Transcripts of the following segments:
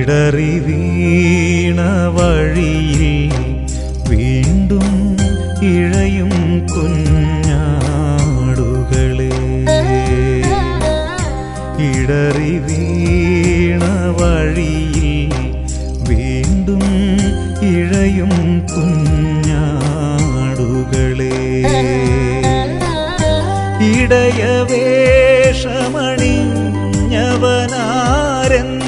ഇടറി വീണ വഴിയിൽ വീണ്ടും ഇഴയും കുഞ്ഞാടുകളെ. ഇടറി വീണ വഴിയിൽ വീണ്ടും ഇഴയും കുഞ്ഞാടുകളെ. ഇടയവേഷമണിഞ്ഞവനാരെന്നിനിയും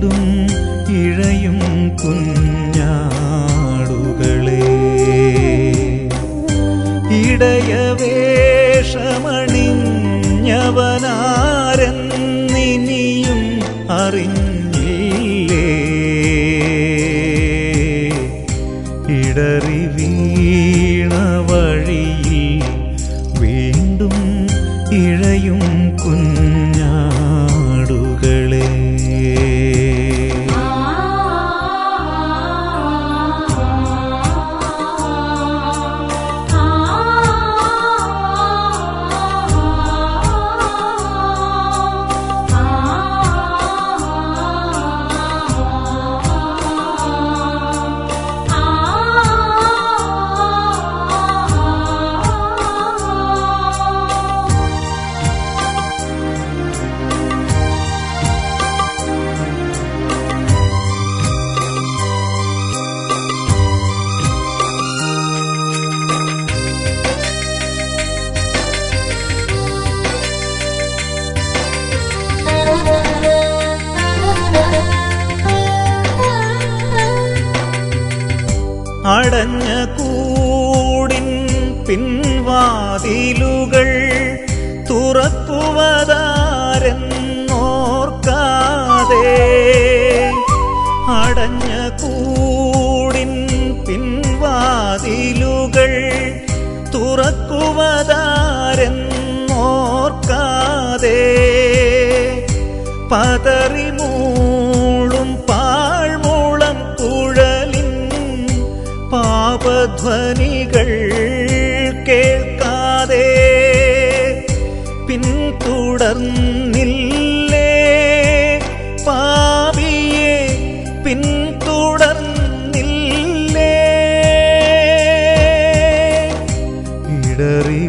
വീണ്ടും ഇഴയും കുഞ്ഞാടുകളെ. ഇടയവേഷമണിഞ്ഞവനാരെന്നിനിയും അറിഞ്ഞില്ലേ? ഇടറി വീണ വഴിയിൽ വീണ്ടും ഇഴയും കുഞ്ഞാടുകളെ അടഞ്ഞ കൂടിൻ പിൻവാതിലുകൾ തുറക്കുവതാരെന്നോർക്കാതെ. അടഞ്ഞ കൂടിൻ പിൻവാതിലുകൾ തുറക്കുവതാരെന്നോർക്കാതെ. പതറി പിന്തുടർന്നില്ലേ പാപിയെ പിന്തുടർന്നില്ലേ ഇടറി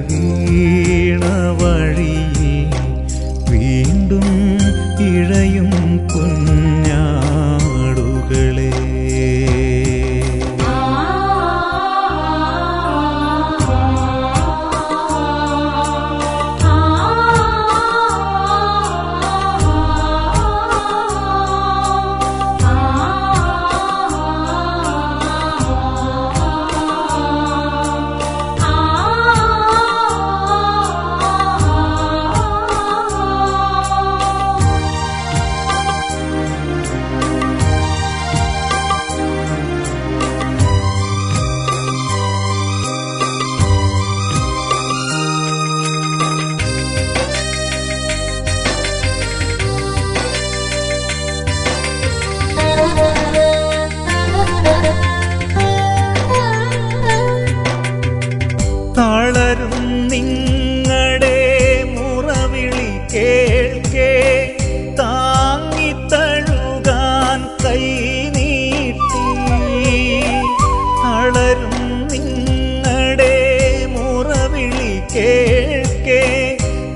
കേൾക്കേ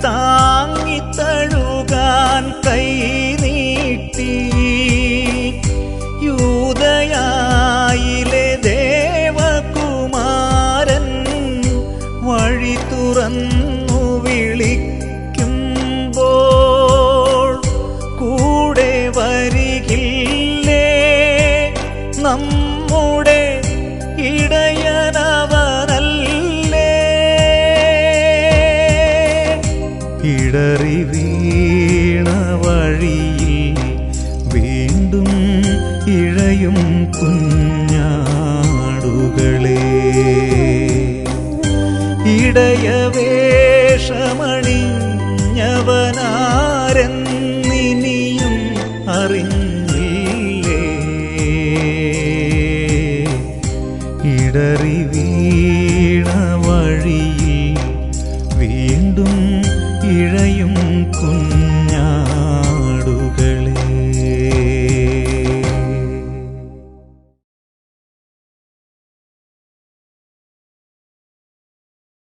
താങ്ങിത്തഴുകാൻ കൈ നീട്ടി. യൂതയായിലെ ദേവകുമാരൻ വഴി തുറന്നു വിളിക്കുമ്പോൾ കൂടെ വരികില്ലേ? നമ്മുടെ ഇടയനവനല്ലേ വീണ വഴിയിൽ വീണ്ടും ഇഴയും കുഞ്ഞാടുകളേ. ഇടയവേഷമണിഞ്ഞവനാരെന്നിനിയും